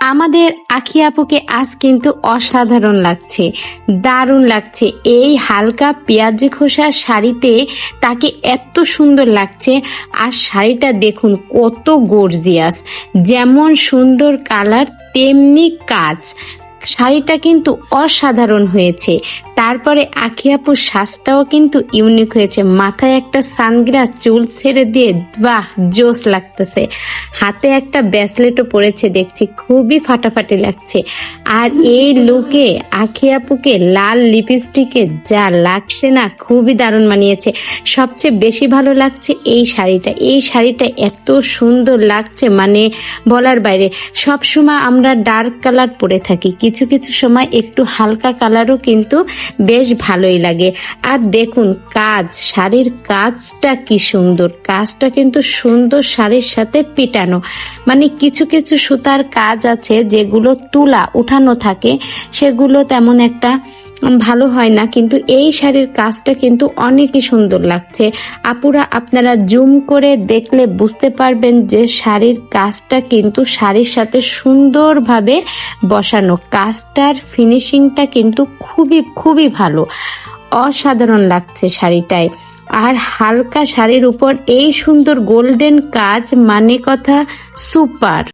আমাদের আখি আপুকে আজ কিন্তু অসাধারণ লাগছে, দারুণ লাগছে। এই হালকা পেঁয়াজি খোসা শাড়িতে তাকে এত সুন্দর লাগছে আর শাড়িটা দেখুন কত গর্জিয়াস যেমন সুন্দর কালার তেমনি কাজ। শাড়িটা কিন্তু অসাধারণ হয়েছে। তারপরে আখি আপুর শ্বাসটাও কিন্তু ইউনিক হয়েছে। মাথায় একটা সানগ্লাস চুল ছেড়ে দিয়ে বাহ জোস লাগতেছে। হাতে একটা ব্যাসলেটও পরেছে, দেখছি খুবই ফাটাফাটি লাগছে। আর এই লুকে আখি আপুকে লাল লিপস্টিকে যা লাগছে না, খুবই দারুণ মানিয়েছে। সবচেয়ে বেশি ভালো লাগছে এই শাড়িটা। এই শাড়িটা এত সুন্দর লাগছে মানে বলার বাইরে। সব সময় আমরা ডার্ক কালার পরে থাকি। কিছু কিছু সময় একটু হালকা কালারও কিন্তু বেশ ভালোই লাগে। আর দেখুন, কাজ, শাড়ির কাজটা কি সুন্দর। কাজটা কিন্তু সুন্দর শাড়ির সাথে পিটানো। মানে কিছু কিছু সুতার কাজ আছে যেগুলো তুলা উঠানো থাকে, সেগুলো তেমন একটা ভালো হয় না, কিন্তু এই শাড়ির কাজটা কিন্তু অনেকই সুন্দর লাগছে। আপুরা, আপনারা জুম করে দেখলে বুঝতে পারবেন যে শাড়ির কাজটা কিন্তু শাড়ির সাথে সুন্দরভাবে বসানো। কাজটার ফিনিশিংটা কিন্তু খুবই খুবই ভালো। অসাধারণ লাগছে শাড়িটায়। আর হালকা শাড়ির উপর এই সুন্দর গোল্ডেন কাজ মানে কথা, সুপার।